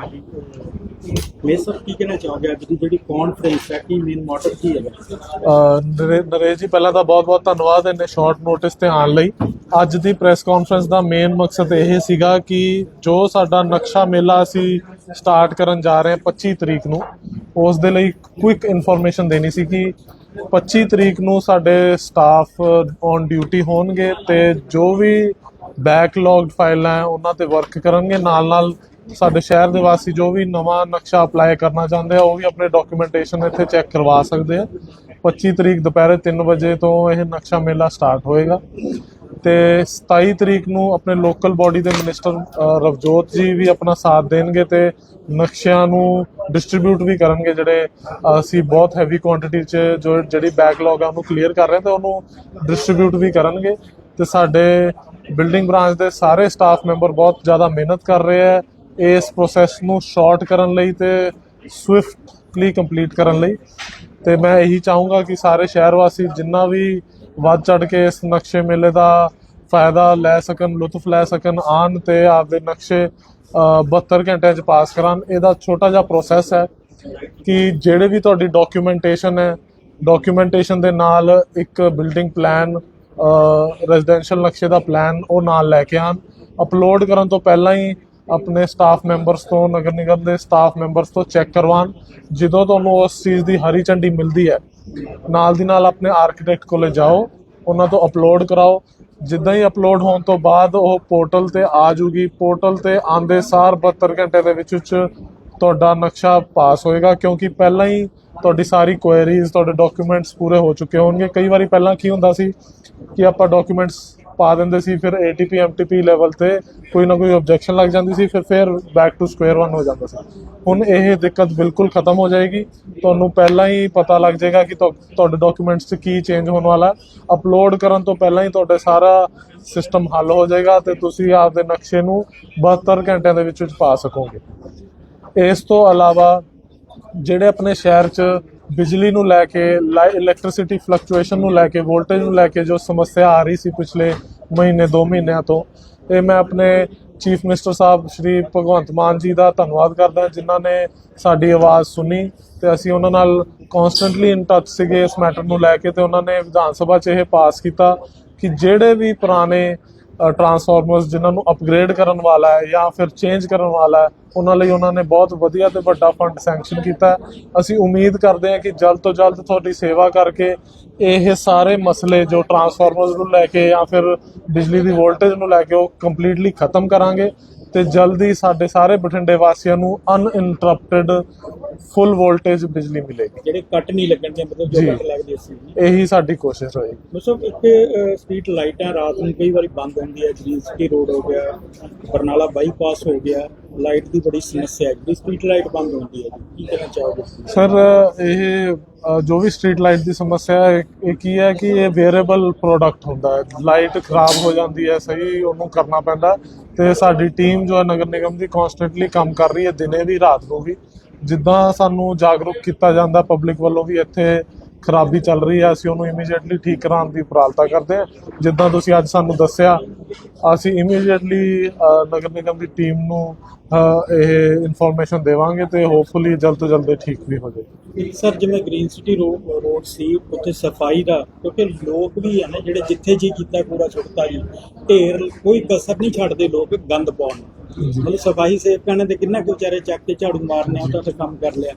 ਹਾਂਜੀ ਮੇਰੇ ਸਰ ਕੀ ਕਹਿਣਾ ਚਾਹੋਗੇ? ਅੱਜ ਦੀ ਜਿਹੜੀ ਕਾਨਫਰੰਸ ਹੈ, ਕੀ ਮੇਨ ਮੋਟਿਵ ਕੀ ਹੈਗਾ ਨਰੇ- ਨਰੇਸ਼ ਜੀ, ਪਹਿਲਾਂ ਤਾਂ ਬਹੁਤ-ਬਹੁਤ ਧੰਨਵਾਦ ਇੰਨੇ ਸ਼ਾਰਟ ਨੋਟਿਸ ਤੇ ਆਉਣ ਲਈ। ਅੱਜ ਦੀ ਪ੍ਰੈਸ ਕਾਨਫਰੰਸ ਦਾ ਮੇਨ ਮਕਸਦ ਇਹ ਸੀਗਾ ਕਿ ਜੋ ਸਾਡਾ ਨਕਸ਼ਾ ਮੇਲਾ ਅਸੀਂ ਸਟਾਰਟ ਕਰਨ ਜਾ ਰਹੇ ਹਾਂ 25 ਤਰੀਕ ਨੂੰ, ਉਸ ਦੇ ਲਈ ਕੁਇਕ ਇਨਫੋਰਮੇਸ਼ਨ ਦੇਣੀ ਸੀ ਕਿ 25 ਤਰੀਕ ਨੂੰ ਸਾਡੇ ਸਟਾਫ ਔਨ ਡਿਊਟੀ ਹੋਣਗੇ ਤੇ ਜੋ ਵੀ ਬੈਕਲੌਗਡ ਫਾਈਲਾਂ ਉਹਨਾਂ ਤੇ ਵਰਕ ਕਰਨਗੇ। ਨਾਲ ਨਾਲ ਸਾਡੇ ਸ਼ਹਿਰ ਦੇ ਵਾਸੀ ਜੋ ਵੀ ਨਵਾਂ ਨਕਸ਼ਾ ਅਪਲਾਈ ਕਰਨਾ ਚਾਹੁੰਦੇ ਆ, ਉਹ ਵੀ ਆਪਣੇ ਡਾਕੂਮੈਂਟੇਸ਼ਨ ਇੱਥੇ ਚੈੱਕ ਕਰਵਾ ਸਕਦੇ ਆ। 25 ਤਰੀਕ ਦੁਪਹਿਰੇ 3 ਵਜੇ ਤੋਂ ਇਹ ਨਕਸ਼ਾ ਮੇਲਾ ਸਟਾਰਟ ਹੋਏਗਾ। ਤੇ 27 ਤਰੀਕ ਨੂੰ ਆਪਣੇ ਲੋਕਲ ਬਾਡੀ ਦੇ ਮਿਨਿਸਟਰ ਰਵਜੋਤ ਜੀ ਵੀ ਆਪਣਾ ਸਾਥ ਦੇਣਗੇ ਤੇ ਨਕਸ਼ਿਆਂ ਨੂੰ ਡਿਸਟ੍ਰੀਬਿਊਟ ਵੀ ਕਰਨਗੇ ਜਿਹੜੇ ਅਸੀਂ ਬਹੁਤ ਹੈਵੀ ਕੁਆਂਟੀਟੀ 'ਚ ਜੋ ਜਿਹੜੀ ਬੈਕਲੌਗ ਆ, ਉਹਨੂੰ ਕਲੀਅਰ ਕਰ ਰਹੇ ਹਾਂ ਤੇ ਉਹਨੂੰ ਡਿਸਟ੍ਰੀਬਿਊਟ ਵੀ ਕਰਨਗੇ। ਤੇ ਸਾਡੇ ਬਿਲਡਿੰਗ ਬ੍ਰਾਂਚ ਦੇ ਸਾਰੇ ਸਟਾਫ ਮੈਂਬਰ ਬਹੁਤ ਜ਼ਿਆਦਾ ਮਿਹਨਤ ਕਰ ਰਹੇ ਆ। ਇਸ ਪ੍ਰੋਸੈਸ ਨੂੰ ਸ਼ਾਰਟ ਕਰਨ ਲਈ ਤੇ ਸਵਿਫਟਲੀ ਕੰਪਲੀਟ ਕਰਨ ਲਈ। ਤੇ ਮੈਂ ਇਹੀ ਚਾਹੂੰਗਾ ਕਿ ਸਾਰੇ ਸ਼ਹਿਰ ਵਾਸੀ ਜਿੰਨਾ ਵੀ ਵੱਧ ਚੜ ਕੇ ਇਸ ਨਕਸ਼ੇ ਮੇਲੇ ਦਾ ਫਾਇਦਾ ਲੈ ਸਕਣ ਲੁਤਫ ਲੈ ਸਕਣ ਆਣ ਤੇ ਆਪਦੇ ਨਕਸ਼ੇ ਅ, 72 ਘੰਟਿਆਂ ਚ ਪਾਸ ਕਰਾਉਣ ਇਹਦਾ ਛੋਟਾ ਜਿਹਾ ਪ੍ਰੋਸੈਸ ਹੈ ਕਿ ਜਿਹੜੇ ਵੀ ਤੁਹਾਡੀ ਡਾਕੂਮੈਂਟੇਸ਼ਨ ਹੈ ਡਾਕੂਮੈਂਟੇਸ਼ਨ ਦੇ ਨਾਲ ਇੱਕ ਬਿਲਡਿੰਗ ਪਲਾਨ ਰੈਜ਼ੀਡੈਂਸ਼ੀਅਲ ਨਕਸ਼ੇ ਦਾ ਪਲਾਨ ਉਹ ਨਾਲ ਲੈ ਕੇ ਆਣ ਅਪਲੋਡ ਕਰਨ ਤੋਂ ਪਹਿਲਾਂ ਹੀ ਆਪਣੇ ਸਟਾਫ ਮੈਂਬਰਸ ਤੋਂ, ਨਗਰ ਨਿਗਮ ਦੇ ਸਟਾਫ ਮੈਂਬਰਸ ਤੋਂ ਚੈੱਕ ਕਰਵਾਉਣ, ਜਦੋਂ ਤੁਹਾਨੂੰ ਉਸ ਚੀਜ਼ ਦੀ ਹਰੀ ਝੰਡੀ ਮਿਲਦੀ ਹੈ, ਨਾਲ ਦੀ ਨਾਲ ਆਪਣੇ ਆਰਕੀਟੈਕਟ ਕੋਲੇ ਜਾਓ, ਉਹਨਾਂ ਤੋਂ ਅਪਲੋਡ ਕਰਾਓ, ਜਿੱਦਾਂ ਹੀ ਅਪਲੋਡ ਹੋਣ ਤੋਂ ਬਾਅਦ ਉਹ ਪੋਰਟਲ ਤੇ ਆ ਜੂਗੀ ਪੋਰਟਲ ਤੇ ਆਂਦੇ ਸਾਰ 72 ਘੰਟੇ ਦੇ ਵਿੱਚ ਵਿੱਚ ਤੁਹਾਡਾ ਨਕਸ਼ਾ ਪਾਸ ਹੋਏਗਾ, ਕਿਉਂਕਿ ਪਹਿਲਾਂ ਹੀ ਤੁਹਾਡੀ ਸਾਰੀ ਕੁਐਰੀਜ਼ ਤੁਹਾਡੇ ਡਾਕੂਮੈਂਟਸ ਪੂਰੇ ਹੋ ਚੁੱਕੇ ਹੋਣਗੇ। ਕਈ ਵਾਰੀ ਪਹਿਲਾਂ ਕੀ ਹੁੰਦਾ ਸੀ ਕਿ ਆਪਾਂ ਡਾਕੂਮੈਂਟਸ ਪਾ ਦਿੰਦੇ ਸੀ, ਫਿਰ ATP MTP ਲੈਵਲ ਤੇ ਕੋਈ ਨਾ ਕੋਈ ਆਬਜੈਕਸ਼ਨ ਲੱਗ ਜਾਂਦੀ ਸੀ, ਫਿਰ ਫਿਰ ਬੈਕ ਟੂ ਸਕੁਅਰ ਵਨ ਹੋ ਜਾਂਦਾ ਸੀ। ਹੁਣ ਇਹ ਦਿੱਕਤ ਬਿਲਕੁਲ ਖਤਮ ਹੋ ਜਾਏਗੀ। ਤੁਹਾਨੂੰ ਪਹਿਲਾਂ ਹੀ ਪਤਾ ਲੱਗ ਜਾਏਗਾ ਕਿ ਤੁਹਾਡੇ ਡਾਕੂਮੈਂਟਸ 'ਚ ਕੀ ਚੇਂਜ ਹੋਣ ਵਾਲਾ ਅਪਲੋਡ ਕਰਨ ਤੋਂ ਪਹਿਲਾਂ ਹੀ ਤੁਹਾਡੇ ਸਾਰਾ ਸਿਸਟਮ ਹੱਲ ਹੋ ਜਾਏਗਾ ਤੇ ਤੁਸੀਂ ਆਪਦੇ ਨਕਸ਼ੇ ਨੂੰ 72 ਘੰਟਿਆਂ ਦੇ ਵਿੱਚ ਵਿੱਚ ਪਾ ਸਕੋਗੇ। ਇਸ ਤੋਂ ਇਲਾਵਾ ਜਿਹੜੇ ਆਪਣੇ ਸ਼ਹਿਰ 'ਚ ਬਿਜਲੀ ਨੂੰ ਲੈ ਕੇ ਇਲੈਕਟ੍ਰਿਸਿਟੀ ਫਲਕਚੁਏਸ਼ਨ ਨੂੰ ਲੈ ਕੇ ਵੋਲਟੇਜ ਨੂੰ ਲੈ ਕੇ ਜੋ ਸਮੱਸਿਆ ਆ ਰਹੀ ਸੀ ਪਿਛਲੇ ਮਹੀਨੇ 2 ਮਹੀਨਿਆਂ ਤੋਂ, ਇਹ ਮੈਂ ਆਪਣੇ ਚੀਫ ਮਿਨਿਸਟਰ ਸਾਹਿਬ ਸ਼੍ਰੀ ਭਗਵੰਤ ਮਾਨ ਜੀ ਦਾ ਧੰਨਵਾਦ ਕਰਦਾ, ਜਿਨ੍ਹਾਂ ਨੇ ਸਾਡੀ ਆਵਾਜ਼ ਸੁਣੀ ਤੇ ਅਸੀਂ ਉਹਨਾਂ ਨਾਲ ਕਨਸਟੈਂਟਲੀ ਇਨ ਟੱਚ ਸੀਗੇ ਇਸ ਮੈਟਰ ਨੂੰ ਲੈ ਕੇ ਤੇ ਉਹਨਾਂ ਨੇ ਵਿਧਾਨ ਸਭਾ 'ਚ ਇਹ ਪਾਸ ਕੀਤਾ ਕਿ ਜਿਹੜੇ ਵੀ ਪੁਰਾਣੇ ਟਰਾਂਸਫਾਰਮਰਸ ਜਿਨ੍ਹਾਂ ਨੂੰ ਅਪਗ੍ਰੇਡ ਕਰਨ ਵਾਲਾ ਹੈ ਜਾਂ ਫਿਰ ਚੇਂਜ ਕਰਨ ਵਾਲਾ ਹੈ, ਉਹਨਾਂ ਲਈ ਉਹਨਾਂ ਨੇ ਬਹੁਤ ਵਧੀਆ ਤੇ ਵੱਡਾ ਫੰਡ ਸੈਂਕਸ਼ਨ ਕੀਤਾ ਹੈ। ਅਸੀਂ ਉਮੀਦ ਕਰਦੇ ਹਾਂ ਕਿ ਜਲਦ ਤੋਂ ਜਲਦ ਤੁਹਾਡੀ ਸੇਵਾ ਕਰਕੇ ਇਹ ਸਾਰੇ ਮਸਲੇ ਜੋ ਟਰਾਂਸਫਾਰਮਰਸ ਨੂੰ ਲੈ ਕੇ ਜਾਂ ਫਿਰ ਬਿਜਲੀ ਦੀ ਵੋਲਟੇਜ ਨੂੰ ਲੈ ਕੇ ਉਹ ਕੰਪਲੀਟਲੀ ਖਤਮ ਕਰਾਂਗੇ ਤੇ ਜਲਦੀ ਸਾਡੇ ਸਾਰੇ ਬਠਿੰਡੇ ਵਾਸੀਆਂ ਨੂੰ ਅਨਇੰਟਰਪਟਡ ਫੁੱਲ ਵੋਲਟੇਜ ਬਿਜਲੀ ਮਿਲੇਗੀ। ਜਿਹੜੇ ਕੱਟ ਨਹੀਂ ਲੱਗਣਗੇ ਮਤਲਬ ਜੋ। ਕੱਟ ਲੱਗਦੇ ਸੀ। ਇਹੀ ਸਾਡੀ ਕੋਸ਼ਿਸ਼ ਹੋਏਗੀ ਮਤਲਬ ਇੱਕ ਸਟਰੀਟ ਲਾਈਟਾਂ ਰਾਤ ਨੂੰ ਕਈ ਵਾਰੀ ਬੰਦ ਹੁੰਦੀ ਹੈ ਗ੍ਰੀਨ ਸਿਟੀ ਰੋਡ ਹੋ ਗਿਆ ਬਰਨਾਲਾ ਬਾਈਪਾਸ ਹੋ ਗਿਆ। ਲਾਈਟ ਦੀ ਬੜੀ ਸਮੱਸਿਆ ਹੈ। ਜਿਹੜੀ ਸਟਰੀਟ ਲਾਈਟ ਬੰਦ ਹੁੰਦੀ ਹੈ ਕੀ ਕਹਿਣਾ ਚਾਹੋਗੇ? ਸਰ, ਇਹ ਜੋ ਵੀ ਸਟਰੀਟ ਲਾਈਟ ਦੀ ਸਮੱਸਿਆ ਹੈ, ਇਹ ਕੀ ਹੈ ਕਿ ਇਹ ਵੇਰੀਏਬਲ ਪ੍ਰੋਡਕਟ ਹੁੰਦਾ ਹੈ। ਲਾਈਟ ਖਰਾਬ ਹੋ ਜਾਂਦੀ ਹੈ, ਸਹੀ ਉਹਨੂੰ ਕਰਨਾ ਪੈਂਦਾ ਤੇ ਸਾਡੀ ਟੀਮ ਜੋ ਹੈ, ਨਗਰ ਨਿਗਮ ਦੀ ਕਨਸਟੈਂਟਲੀ ਕੰਮ ਕਰ ਰਹੀ ਹੈ, ਦਿਨੇ ਵੀ, ਰਾਤ ਨੂੰ ਵੀ। ਜਿੱਦਾਂ ਸਾਨੂੰ ਜਾਗਰੂਕ ਕੀਤਾ ਜਾਂਦਾ ਪਬਲਿਕ ਵੱਲੋਂ ਵੀ ਇੱਥੇ ਖਰਾਬੀ ਚੱਲ ਰਹੀ ਹੈ, ਅਸੀਂ ਉਹਨੂੰ ਇਮੀਡੀਏਟਲੀ ਠੀਕ ਕਰਾਉਣ ਦੀ ਉਪਰਾਲਤਾ ਕਰਦੇ ਹਾਂ। ਜਿੱਦਾਂ ਤੁਸੀਂ ਅੱਜ ਸਾਨੂੰ ਦੱਸਿਆ, ਅਸੀਂ ਇਮੀਡੀਏਟਲੀ ਨਗਰ ਨਿਗਮ ਦੀ ਟੀਮ ਨੂੰ ਇਹ ਇਨਫੋਰਮੇਸ਼ਨ ਦੇਵਾਂਗੇ ਤੇ ਹੋਪਫੁਲੀ ਜਲਦ ਤੋਂ ਜਲਦ ਠੀਕ ਵੀ ਹੋ ਜਾਏ। ਸਰ, ਜਿਵੇਂ ਗ੍ਰੀਨ ਸਿਟੀ ਰੋਡ ਸੀ, ਉੱਥੇ ਸਫ਼ਾਈ ਦਾ, ਕਿਉਂਕਿ ਲੋਕ ਵੀ ਆ ਨਾ, ਜਿਹੜੇ ਜਿੱਥੇ ਜੀ ਕੀਤਾ ਕੂੜਾ ਸੁੱਟਤਾ ਜੀ, ਢੇਰ, ਕੋਈ ਕਸਰ ਨਹੀਂ ਛੱਡਦੇ ਲੋਕ ਗੰਦ ਪਾਉਣ ਮਤਲਬ ਸਫ਼ਾਈ ਸੇਵਕਾਂ ਨੇ ਤੇ ਕਿੰਨਾ ਕੁ ਵਿਚਾਰੇ ਚੱਕ ਕੇ ਝਾੜੂ ਮਾਰਨੇ ਉਹਨਾਂ ਤੇ ਕੰਮ ਕਰ ਲਿਆ।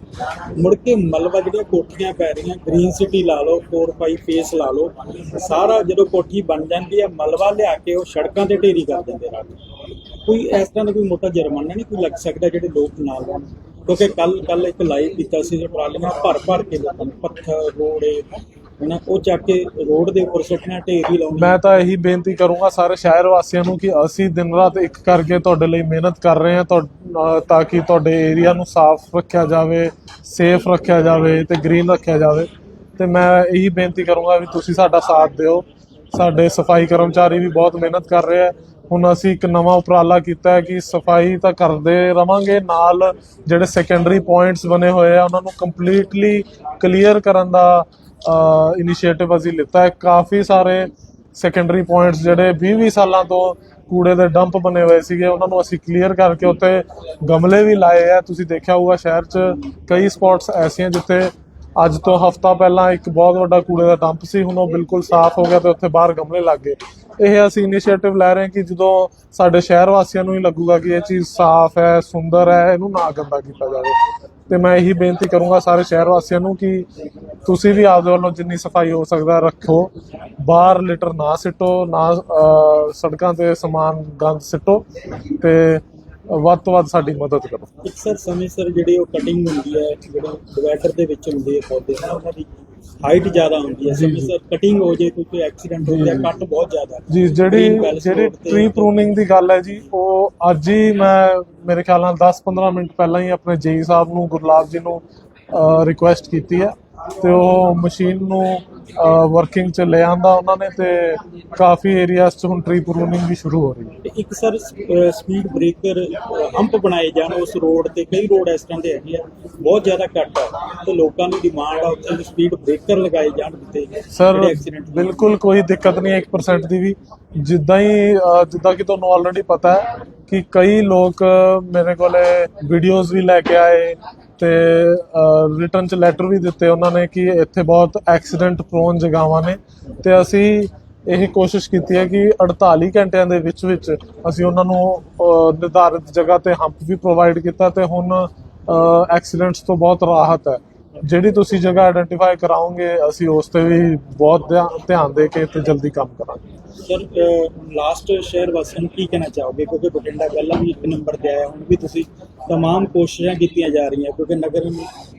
ਮੁੜ ਕੇ ਮਲਬਾ ਜਿਹੜੀਆਂ ਕੋਠੀਆਂ ਪੈ ਰਹੀਆਂ ਗ੍ਰੀਨ ਸਿਟੀ ਲਾ ਲਓ 4-5 ਫੇਸ ਲਾ ਲਓ, ਸਾਰਾ ਜਦੋਂ ਕੋਠੀ ਬਣ ਜਾਂਦੀ ਹੈ ਮਲਵਾ ਲਿਆ ਕੇ ਉਹ ਸੜਕਾਂ ਤੇ ਢੇਰੀ ਕਰ ਦਿੰਦੇ ਰਾਤ ਕੋਈ ਇਸ ਤਰ੍ਹਾਂ ਦਾ ਕੋਈ ਮੋਟਾ ਜੁਰਮਾਨਾ ਨਹੀਂ ਕੋਈ ਲੱਗ ਸਕਦਾ ਜਿਹੜੇ ਲੋਕ ਨਾਲ ਹੋਣ ਕਿਉਂਕਿ ਕੱਲ ਕੱਲ ਇੱਕ ਲਾਈਵ ਕੀਤਾ ਸੀ, ਜੋ ਟਰਾਲੀਆਂ ਭਰ ਭਰ ਕੇ ਲੋਕਾਂ ਨੂੰ, ਪੱਥਰ, ਰੋੜੇ ਹਨਾ, ਉਹ ਚੱਕ ਕੇ ਰੋਡ ਦੇ ਉੱਪਰ ਸੁੱਟਣਾ, ਢੇਰੀ ਲਾਉਣੀ। ਮੈਂ ਤਾਂ ਇਹੀ ਬੇਨਤੀ ਕਰੂੰਗਾ ਸਾਰੇ ਸ਼ਹਿਰ ਵਾਸੀਆਂ ਨੂੰ ਕਿ ਅਸੀਂ ਦਿਨ ਰਾਤ ਇੱਕ ਕਰਕੇ ਤੁਹਾਡੇ ਲਈ ਮਿਹਨਤ ਕਰ ਰਹੇ ਹਾਂ, ਤੁਹਾ- ਤਾਂ ਕਿ ਤੁਹਾਡੇ ਏਰੀਆ ਨੂੰ ਸਾਫ਼ ਰੱਖਿਆ ਜਾਵੇ, ਸੇਫ ਰੱਖਿਆ ਜਾਵੇ ਤੇ ਗ੍ਰੀਨ ਰੱਖਿਆ ਜਾਵੇ। ਤੇ ਮੈਂ ਇਹੀ ਬੇਨਤੀ ਕਰੂੰਗਾ ਵੀ ਤੁਸੀਂ ਸਾਡਾ ਸਾਥ ਦਿਓ। ਸਾਡੇ ਸਫ਼ਾਈ ਕਰਮਚਾਰੀ ਵੀ ਬਹੁਤ ਮਿਹਨਤ ਕਰ ਰਹੇ ਆ। ਹੁਣ ਅਸੀਂ ਇੱਕ ਨਵਾਂ ਉਪਰਾਲਾ ਕੀਤਾ ਹੈ ਕਿ ਸਫ਼ਾਈ ਤਾਂ ਕਰਦੇ ਰਵਾਂਗੇ, ਨਾਲ ਜਿਹੜੇ ਸੈਕੰਡਰੀ ਪੁਆਇੰਟਸ ਬਣੇ ਹੋਏ ਆ, ਉਹਨਾਂ ਨੂੰ ਕੰਪਲੀਟਲੀ ਕਲੀਅਰ ਕਰਨ ਦਾ ਇਨੀਸ਼ੀਏਟਿਵ ਅਸੀਂ ਲਿੱਤਾ ਹੈ। ਕਾਫੀ ਸਾਰੇ ਸੈਕੰਡਰੀ ਪੁਆਇੰਟਸ ਜਿਹੜੇ 20-20 ਸਾਲਾਂ ਤੋਂ ਕੂੜੇ ਦੇ ਡੰਪ ਬਣੇ ਹੋਏ ਸੀਗੇ, ਉਹਨਾਂ ਨੂੰ ਅਸੀਂ ਕਲੀਅਰ ਕਰਕੇ ਉੱਤੇ ਗਮਲੇ ਵੀ ਲਾਏ ਆ। ਤੁਸੀਂ ਦੇਖਿਆ ਹੋਊਗਾ ਸ਼ਹਿਰ 'ਚ ਕਈ ਸਪੌਟਸ ਐਸੀਆਂ ਜਿੱਥੇ ਅੱਜ ਤੋਂ ਹਫਤਾ ਪਹਿਲਾਂ ਇੱਕ ਬਹੁਤ ਵੱਡਾ ਕੂੜੇ ਦਾ ਡੰਪ ਸੀ। ਹੁਣ ਉਹ ਬਿਲਕੁਲ ਸਾਫ਼ ਹੋ ਗਿਆ ਤੇ ਉੱਥੇ ਬਾਹਰ ਗਮਲੇ ਲੱਗ ਗਏ। ਇਹ ਅਸੀਂ ਇਨੀਸ਼ੀਏਟਿਵ ਲੈ ਰਹੇ ਹਾਂ ਕਿ ਜਦੋਂ ਸਾਡੇ ਸ਼ਹਿਰ ਵਾਸੀਆਂ ਨੂੰ ਹੀ ਲੱਗੂਗਾ ਕਿ ਇਹ ਚੀਜ਼ ਸਾਫ਼ ਹੈ, ਸੁੰਦਰ ਹੈ, ਇਹਨੂੰ ਨਾ ਗੰਦਾ ਕੀਤਾ ਜਾਵੇ। ਤੇ ਮੈਂ ਇਹੀ ਬੇਨਤੀ ਕਰੂੰਗਾ ਸਾਰੇ ਸ਼ਹਿਰ ਵਾਸੀਆਂ ਨੂੰ ਕਿ ਤੁਸੀਂ ਵੀ ਆਪਦੇ ਵੱਲੋਂ ਜਿੰਨੀ ਸਫ਼ਾਈ ਹੋ ਸਕਦਾ ਰੱਖੋ। ਬਾਹਰ ਲਿਟਰ ਨਾ ਸਿੱਟੋ, ਨਾ ਸੜਕਾਂ ਤੇ ਸਮਾਨ ਗੰਦ ਸਿੱਟੋ ਤੇ ਵੱਧ ਤੋਂ ਵੱਧ ਸਾਡੀ ਮਦਦ ਕਰੋ। ਇੱਕ ਸਰ, ਸਮੇਂ ਸਿਰ ਜਿਹੜੇ ਉਹ ਕਟਿੰਗ ਹੁੰਦੀ ਹੈ, ਜਿਹੜੇ ਡਿਵਾਈਡਰ ਦੇ ਵਿੱਚ ਹੁੰਦੇ ਆ ਪੌਦੇ, ਉਹਨਾਂ ਦੀ ਹਾਈਟ ਜ਼ਿਆਦਾ ਹੁੰਦੀ ਹੈ ਸਮੇਂ ਸਿਰ ਕਟਿੰਗ ਹੋ ਜੇ ਕੋਈ ਐਕਸੀਡੈਂਟ ਹੋ ਗਿਆ ਕੱਟ ਬਹੁਤ ਜ਼ਿਆਦਾ ਜੀ ਜਿਹੜੀ ਜਿਹੜੀ ਟ੍ਰੀ ਪ੍ਰੂਨਿੰਗ ਦੀ ਗੱਲ ਹੈ ਜੀ ਉਹ ਅੱਜ ਹੀ ਮੈਂ ਮੇਰੇ ਖਿਆਲ ਨਾਲ 10-15 ਮਿੰਟ ਪਹਿਲਾਂ ਹੀ ਆਪਣੇ ਜੇਈ ਸਾਹਿਬ ਨੂੰ ਗੁਰਲਾਬ ਜੀ ਨੂੰ ਰਿਕੁਐਸਟ ਕੀਤੀ ਹੈ। ਤੇ ਉਹ ਮਸ਼ੀਨ ਨੂੰ ਵਰਕਿੰਗ ਚ ਲੈ ਆਂਦਾ ਉਹਨਾਂ ਨੇ ਤੇ ਕਾਫੀ ਏਰੀਆਸ ਚ ਹੁਣ ਟ੍ਰੀ ਪ੍ਰੂਨਿੰਗ ਵੀ ਸ਼ੁਰੂ ਹੋ ਰਹੀ ਹੈ। ਤੇ ਇੱਕ ਸਰ ਸਪੀਡ ਬ੍ਰੇਕਰ ਹੰਪ ਬਣਾਏ ਜਾਣ ਉਸ ਰੋਡ ਤੇ ਕਈ ਰੋਡ ਇਸ ਤਰ੍ਹਾਂ ਦੇ ਹੈਗੇ ਆ ਬਹੁਤ ਜ਼ਿਆਦਾ ਘੱਟ ਆ ਤੇ ਲੋਕਾਂ ਦੀ ਡਿਮਾਂਡ ਆ ਉੱਥੇ ਸਪੀਡ ਬ੍ਰੇਕਰ ਲਗਾਏ ਜਾਣ ਦਿੱਤੇ ਸਰ ਬਿਲਕੁਲ ਕੋਈ ਦਿੱਕਤ ਨਹੀਂ ਹੈ 1% ਦੀ ਵੀ। ਜਿੱਦਾਂ ਹੀ ਜਿੱਦਾਂ ਕਿ ਤੁਹਾਨੂੰ ਆਲਰੇਡੀ ਪਤਾ ਹੈ ਕਿ ਕਈ ਲੋਕ ਮੇਰੇ ਕੋਲੇ ਵੀਡੀਓਜ਼ ਵੀ ਲੈ ਕੇ ਆਏ ਤੇ ਰਿਟਰਨ ਚ ਲੈਟਰ ਵੀ ਦਿੱਤੇ ਉਹਨਾਂ ਨੇ ਕਿ ਇੱਥੇ ਬਹੁਤ ਐਕਸੀਡੈਂਟ ਪ੍ਰੋਨ ਜਗ੍ਹਾਵਾਂ ਨੇ। ਤੇ ਅਸੀਂ ਇਹ ਕੋਸ਼ਿਸ਼ ਕੀਤੀ ਹੈ ਕਿ 48 ਘੰਟਿਆਂ ਦੇ ਵਿੱਚ ਵਿੱਚ ਅਸੀਂ ਉਹਨਾਂ ਨੂੰ ਨਿਰਧਾਰਿਤ ਜਗ੍ਹਾ ਤੇ ਹੰਪ ਵੀ ਪ੍ਰੋਵਾਈਡ ਕੀਤਾ ਤੇ ਹੁਣ ਐਕਸੀਡੈਂਟਸ ਤੋਂ ਬਹੁਤ ਰਾਹਤ ਹੈ। ਜਿਹੜੀ ਤੁਸੀਂ ਜਗ੍ਹਾ ਆਇਡੈਂਟੀਫਾਈ ਕਰਾਓਗੇ, ਅਸੀਂ ਉਸ ਤੇ ਵੀ ਬਹੁਤ ਧਿਆਨ- ਦੇ ਕੇ ਤੇ ਜਲਦੀ ਕੰਮ ਕਰਾਂਗੇ। ਸਰ ਲਾਸਟ ਸ਼ਹਿਰ ਵਾਸੀਆਂ ਨੂੰ ਕੀ ਕਹਿਣਾ ਚਾਹੋਗੇ? ਕਿਉਂਕਿ ਬਠਿੰਡਾ ਪਹਿਲਾਂ ਵੀ ਇੱਕ ਨੰਬਰ ਤੇ ਆਇਆ, ਹੁਣ ਵੀ ਤੁਸੀਂ तमाम ਕੋਸ਼ਿਸ਼ਾਂ ਕੀਤੀਆਂ ਜਾ ਰਹੀਆਂ ਕਿਉਂਕਿ ਨਗਰ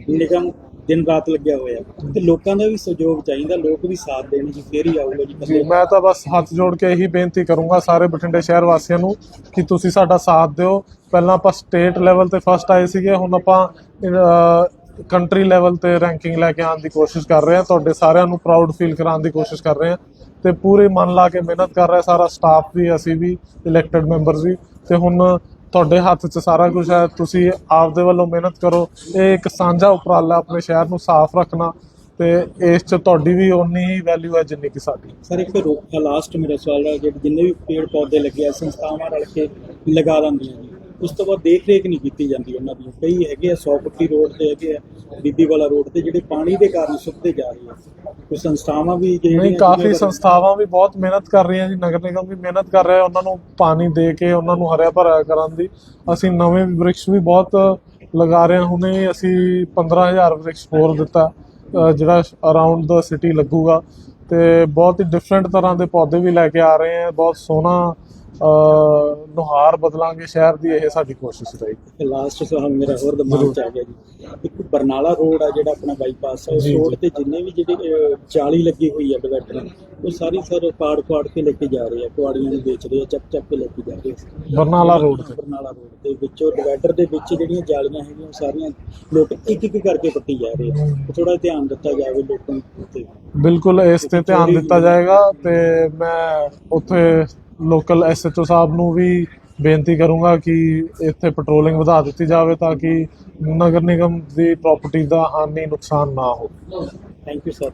ਨਿਗਮ ਦਿਨ ਰਾਤ ਲੱਗਿਆ ਹੋਇਆ ਤੇ ਲੋਕਾਂ ਦਾ ਵੀ ਸਹਿਯੋਗ ਚਾਹੀਦਾ ਲੋਕ ਵੀ ਸਾਥ ਦੇਣ ਜੀ ਫੇਰ ਹੀ ਆਊਗਾ ਜੀ ਜੀ ਇਕੱਲੇ ਮੈਂ ਤਾਂ ਬਸ ਹੱਥ ਜੋੜ ਕੇ ਇਹੀ ਬੇਨਤੀ ਕਰੂੰਗਾ ਸਾਰੇ ਬਠਿੰਡੇ ਸ਼ਹਿਰ ਵਾਸੀਆਂ ਨੂੰ ਕਿ ਤੁਸੀਂ ਸਾਡਾ ਸਾਥ ਦਿਓ ਪਹਿਲਾਂ ਆਪਾਂ ਸਟੇਟ ਲੈਵਲ ਤੇ ਫਸਟ ਆਏ ਸੀਗੇ ਹੁਣ ਆਪਾਂ ਕੰਟਰੀ ਲੈਵਲ ਤੇ ਰੈਂਕਿੰਗ ਲੈ ਕੇ ਆਉਣ ਦੀ ਕੋਸ਼ਿਸ਼ ਕਰ ਰਹੇ ਹਾਂ ਤੁਹਾਡੇ ਸਾਰਿਆਂ ਨੂੰ ਪ੍ਰਾਊਡ ਫੀਲ ਕਰਾਉਣ ਦੀ ਕੋਸ਼ਿਸ਼ ਕਰ ਰਹੇ ਹਾਂ ਤੇ ਪੂਰੇ ਮਨ ਲਾ ਕੇ ਮਿਹਨਤ ਕਰ ਰਿਹਾ ਸਾਰਾ ਸਟਾਫ ਵੀ ਅਸੀਂ ਵੀ ਇਲੈਕਟਿਡ ਮੈਂਬਰਸ ਵੀ ਤੇ ਹੁਣ ਤੁਹਾਡੇ ਹੱਥ 'ਚ ਸਾਰਾ ਕੁਝ ਹੈ, ਤੁਸੀਂ ਆਪਦੇ ਵੱਲੋਂ ਮਿਹਨਤ ਕਰੋ। ਇਹ ਇੱਕ ਸਾਂਝਾ ਉਪਰਾਲਾ ਆਪਣੇ ਸ਼ਹਿਰ ਨੂੰ ਸਾਫ਼ ਰੱਖਣਾ ਤੇ ਇਸ 'ਚ ਤੁਹਾਡੀ ਵੀ ਓਨੀ ਹੀ ਵੈਲਿਊ ਹੈ ਜਿੰਨੀ ਕਿ ਸਾਡੀ। ਸਰ, ਇੱਕ ਰੋਕ ਲਾਸਟ ਮੇਰਾ ਸਵਾਲ ਹੈ ਜਿਹੜੇ ਜਿੰਨੇ ਵੀ ਪੇੜ ਪੌਦੇ ਲੱਗੇ ਆ, ਸੰਸਥਾਵਾਂ ਰਲ ਕੇ ਲਗਾ ਦਿੰਦੀਆਂ ਜੀ। ਉਸ ਤੋਂ ਬਾਅਦ ਦੇਖ ਰੇਖ ਨਹੀਂ ਕੀਤੀ ਜਾਂਦੀ ਉਹਨਾਂ ਦੀ। ਕਈ ਹੈਗੇ ਆ 100 ਫੁੱਟੀ ਰੋਡ ਤੇ ਹੈਗੇ ਆ ਬੀਬੀ ਵਾਲਾ ਰੋਡ ਤੇ ਜਿਹੜੇ ਪਾਣੀ ਦੇ ਕਾਰਨ ਸੁੱਕਦੇ ਜਾ ਰਹੇ ਆ। ਕੋਈ ਸੰਸਥਾਵਾਂ ਵੀ ਜਿਹੜੀਆਂ ਨਹੀਂ ਕਾਫੀ ਸੰਸਥਾਵਾਂ ਵੀ ਬਹੁਤ ਮਿਹਨਤ ਕਰ ਰਹੀਆਂ ਜੀ। ਨਗਰ ਨਿਗਮ ਵੀ ਮਿਹਨਤ ਕਰ ਰਿਹਾ ਉਹਨਾਂ ਨੂੰ ਪਾਣੀ ਦੇ ਕੇ ਉਹਨਾਂ ਨੂੰ ਹਰਿਆ ਭਰਿਆ ਕਰਨ ਦੀ। ਅਸੀਂ ਨਵੇਂ ਵ੍ਰਿਕਸ਼ ਵੀ ਬਹੁਤ ਲਗਾ ਰਹੇ ਹਾਂ। ਹੁਣੇ ਅਸੀਂ 15000 ਵ੍ਰਿਕਸ਼ ਹੋਰ ਦਿੱਤਾ। ਜਿਹੜਾ ਅਰਾਊਂਡ ਦਾ ਸਿਟੀ ਲੱਗੂਗਾ। ਤੇ ਬਹੁਤ ਹੀ ਡਿਫਰੈਂਟ ਤਰ੍ਹਾਂ ਦੇ ਪੌਦੇ ਵੀ ਲੈ ਕੇ ਆ ਰਹੇ ਹਾਂ ਬਹੁਤ ਸੋਹਣਾ ਨੁਹਾਰ ਬਦਲਾਂਗੇ ਸ਼ਹਿਰ ਦੀ ਇਹ ਸਾਡੀ ਕੋਸ਼ਿਸ਼ ਰਹੇਗੀ। ਲਾਸਟ ਸਵਾਲ ਮੇਰਾ ਹੋਰ ਦਿਮਾਗ ਚ ਆ ਗਿਆ ਜੀ। ਇੱਕ ਬਰਨਾਲਾ ਰੋਡ ਆ ਜਿਹੜਾ ਆਪਣਾ ਬਾਈਪਾਸ ਹੈ। ਰੋਡ ਤੇ ਜਿੰਨੇ ਵੀ ਜਿਹੜੇ ਅਹ, ਜਾਲੀ ਲੱਗੀ ਹੋਈ ਆ ਡਿਵਾਈਡਰ ਉਹ ਸਾਰੀ ਸਰ ਪਾੜ ਪਾੜ ਕੇ ਲੈ ਕੇ ਜਾ ਰਹੇ ਆ ਕੁਆੜੀਆਂ ਨੂੰ ਵੇਚ ਰਹੇ ਆ ਚੱਕ ਚੱਕ ਕੇ ਲੈ ਕੇ ਜਾ ਰਹੇ ਆ। ਬਰਨਾਲਾ ਰੋਡ ਤੇ। ਬਰਨਾਲਾ ਰੋਡ ਦੇ ਵਿੱਚੋਂ ਡਿਵਾਈਡਰ ਦੇ ਵਿੱਚ ਜਿਹੜੀਆਂ ਜਾਲੀਆਂ ਹੈਗੀਆਂ ਸਾਰੀਆਂ ਲੋਕ ਇੱਕ ਇੱਕ ਕਰਕੇ ਪੱਟੀ ਜਾ ਰਹੇ ਆ। ਥੋੜਾ ਧਿਆਨ ਦਿੱਤਾ ਜਾਵੇ ਲੋਕਾਂ ਤੇ ਬਿਲਕੁਲ ਇਸ ਤੇ ਧਿਆਨ ਦਿੱਤਾ ਜਾਏਗਾ ਤੇ ਮੈਂ ਉੱਥੇ ਲੋਕਲ ਐਸਐਚਓ ਸਾਹਿਬ ਨੂੰ ਵੀ ਬੇਨਤੀ ਕਰੂੰਗਾ ਕਿ ਇੱਥੇ ਪੈਟਰੋਲਿੰਗ ਵਧਾ ਦਿੱਤੀ ਜਾਵੇ ਤਾਂ ਕਿ ਨਗਰ ਨਿਗਮ ਦੀ ਪ੍ਰਾਪਰਟੀ ਦਾ ਹਾਨੀ ਨੁਕਸਾਨ ਨਾ ਹੋਵੇ। Thank you sir